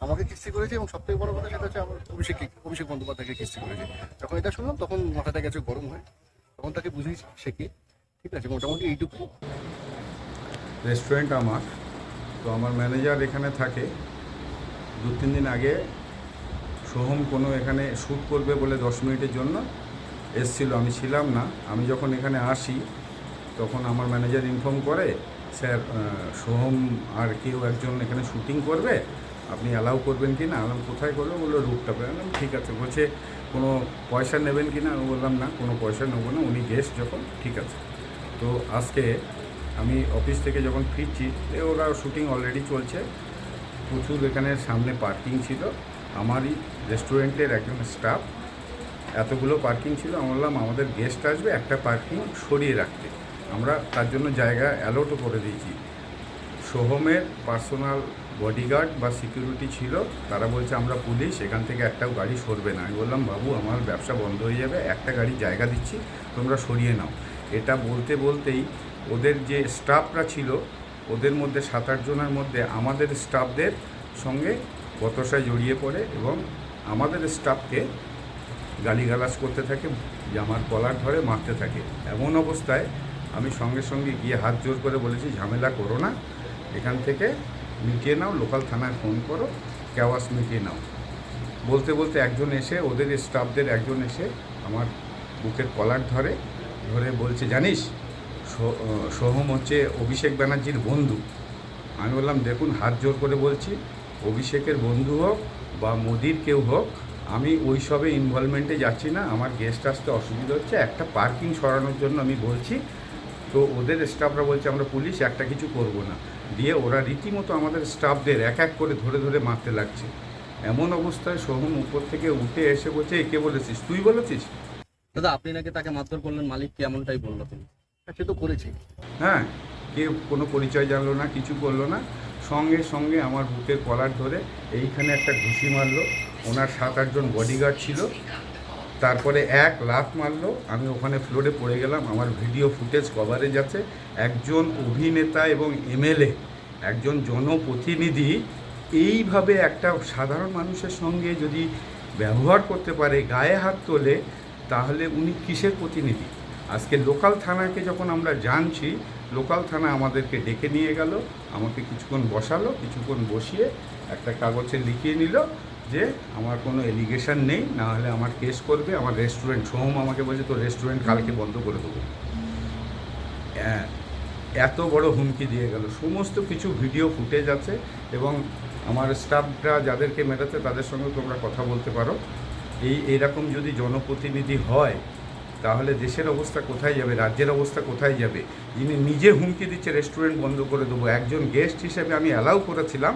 আমাকে কিস্তি করেছে এবং সব থেকে বড় কথা সেটা হচ্ছে আমার অভিষেক অভিষেক বন্দ্যোপাধ্যায়কে কিস্তি করেছে। যখন এটা শুনলাম, তখন মাথাটা গেছে গরম হয়। তখন তাকে বুঝিয়েছি কে? ঠিক আছে, মোটামুটি এইটুকু। রেস্টুরেন্ট আমার। তো আমার ম্যানেজার এখানে থাকে। দু তিন দিন আগে সোহম কোনো এখানে শ্যুট করবে বলে দশ মিনিটের জন্য এসছিল, আমি ছিলাম না। আমি যখন এখানে আসি, তখন আমার ম্যানেজার ইনফর্ম করে, স্যার সোহম আর কেউ একজন এখানে শুটিং করবে? আপনি অ্যালাউ করবেন কি না? আমি কোথায় করব? বলল রুটটা বললাম, ঠিক আছে। বলছে, কোনো পয়সা নেবেন কি না? আমি বললাম, না, কোনো পয়সা নেব না, উনি গেস্ট যখন, ঠিক আছে। তো আজকে আমি অফিস থেকে যখন ফিরছি ওরা শুটিং অলরেডি চলছে। প্রচুর এখানে সামনে পার্কিং ছিল। আমারই রেস্টুরেন্টের একজন স্টাফ এতগুলো পার্কিং ছিল, আমি বললাম, আমাদের গেস্ট আসবে, একটা পার্কিং সরিয়ে রাখতে। আমরা তার জন্য জায়গা অ্যালোটও করে দিয়েছি। সোহমের পার্সোনাল বডিগার্ড বা সিকিউরিটি ছিল, তারা বলছে, আমরা পুলিশ এখান থেকে একটাও গাড়ি সরবে না। আমি বললাম, বাবু, আমার ব্যবসা বন্ধ হয়ে যাবে, একটা গাড়ি জায়গা দিচ্ছি, তোমরা সরিয়ে নাও। এটা বলতে বলতেই ওদের যে স্টাফরা ছিল, ওদের মধ্যে সাত আট জনের মধ্যে আমাদের স্টাফদের সঙ্গে বতসায় জড়িয়ে পড়ে এবং আমাদের স্টাফকে গালিগালাজ করতে থাকে, জামার কলার ধরে মারতে থাকে। এমন অবস্থায় আমি সঙ্গে সঙ্গে গিয়ে হাত জোর করে বলেছি, ঝামেলা করো না, এখান থেকে মিটিয়ে নাও, লোকাল থানায় ফোন করো, কেওয়াস মিটিয়ে নাও। বলতে বলতে একজন এসে, ওদের স্টাফদের একজন এসে আমার বুকের কলার ধরে ধরে বলছে, জানিস সোহম হচ্ছে অভিষেক ব্যানার্জির বন্ধু। আমি বললাম, দেখুন, হাত জোর করে বলছি, অভিষেকের বন্ধু হোক বা মোদির কেউ হোক আমি ওই সবে ইনভলভমেন্টে যাচ্ছি না আমার গেস্ট আসতে অসুবিধা হচ্ছে একটা পার্কিং সরানোর জন্য আমি বলছি তো ওদের স্টাফরা বলছে আমরা পুলিশ একটা কিছু করব না। দিয়ে ওরা রীতিমতো আমাদের স্টাফদের এক এক করে ধরে ধরে মারতে লাগছে। এমন অবস্থায় সোহম উপর থেকে উঠে এসে বলছে একে বলেছিস? তুই বলেছিস? দাদা আপনি নাকি তাকে মারধর করলেন? মালিক এমনটাই বলল তিনি হ্যাঁ, সে তো করেছে। হ্যাঁ কে কোনো পরিচয় জানলো না কিছু করল না। সঙ্গে সঙ্গে আমার বুকের কলার ধরে এইখানে একটা ঘুষি মারলো। ওনার সাত আটজন বডিগার্ড ছিল। তারপরে এক লাফ মারলো, আমি ওখানে ফ্লোরে পড়ে গেলাম, আমার ভিডিও ফুটেজ কভারেজ আছে। একজন অভিনেতা এবং এমএলএ, একজন জনপ্রতিনিধি, এইভাবে একটা সাধারণ মানুষের সঙ্গে যদি ব্যবহার করতে পারে, গায়ে হাত তোলে, তাহলে উনি কিসের প্রতিনিধি? আজকে লোকাল থানাকে যখন আমরা জানছি, লোকাল থানা আমাদেরকে ডেকে নিয়ে গেল, আমাকে কিছুক্ষণ বসালো, কিছুক্ষণ বসিয়ে একটা কাগজে লিখিয়ে নিল। যে আমার কোনো এলিগেশন নেই না হলে আমার কেস করবে আমার রেস্টুরেন্ট সোহম আমাকে বলছে তো রেস্টুরেন্ট কালকে বন্ধ করে দেবো। হ্যাঁ, এত বড় হুমকি দিয়ে গেল। সমস্ত কিছু ভিডিও ফুটেজ আছে এবং আমার স্টাফরা যাদেরকে মেটাতে তাদের সঙ্গে তোমরা কথা বলতে পারো। এই এরকম যদি জনপ্রতিনিধি হয় তাহলে দেশের অবস্থা কোথায় যাবে, রাজ্যের অবস্থা কোথায় যাবে? যিনি নিজে হুমকি দিচ্ছে রেস্টুরেন্ট বন্ধ করে দেবো। একজন গেস্ট হিসেবে আমি অ্যালাউ করেছিলাম,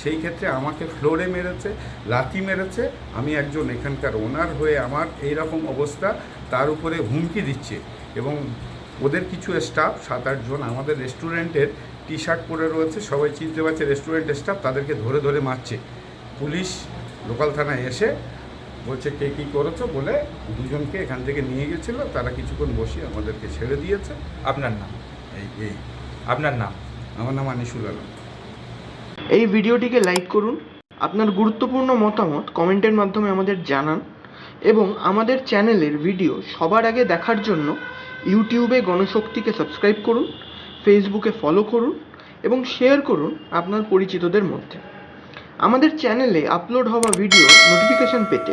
সেই ক্ষেত্রে আমাকে ফ্লোরে মেরেছে, লাথি মেরেছে। আমি একজন এখানকার ওনার হয়ে আমার এই রকম অবস্থা, তার উপরে হুমকি দিচ্ছে। এবং ওদের কিছু স্টাফ সাত আটজন আমাদের রেস্টুরেন্টের টি শার্ট পরে রয়েছে, সবাই চিনতে পারছে রেস্টুরেন্টের স্টাফ তাদেরকে ধরে ধরে মারছে। পুলিশ লোকাল থানায় এসে বলছে, কে কী করেছ? বলে, দুজনকে এখান থেকে নিয়ে গেছিল, তারা কিছুক্ষণ বসিয়ে আমাদেরকে ছেড়ে দিয়েছে। আপনার নাম? এই এই, আপনার নাম? আমার নাম আনিসুল আলম। এই ভিডিওটিকে লাইক করুন, আপনার গুরুত্বপূর্ণ মতামত কমেন্টের মাধ্যমে আমাদের জানান এবং আমাদের চ্যানেলের ভিডিও সবার আগে দেখার জন্য ইউটিউবে গণশক্তিকে সাবস্ক্রাইব করুন, ফেসবুকে ফলো করুন এবং শেয়ার করুন আপনার পরিচিতদের মধ্যে। আমাদের চ্যানেলে আপলোড হওয়া ভিডিও নোটিফিকেশন পেতে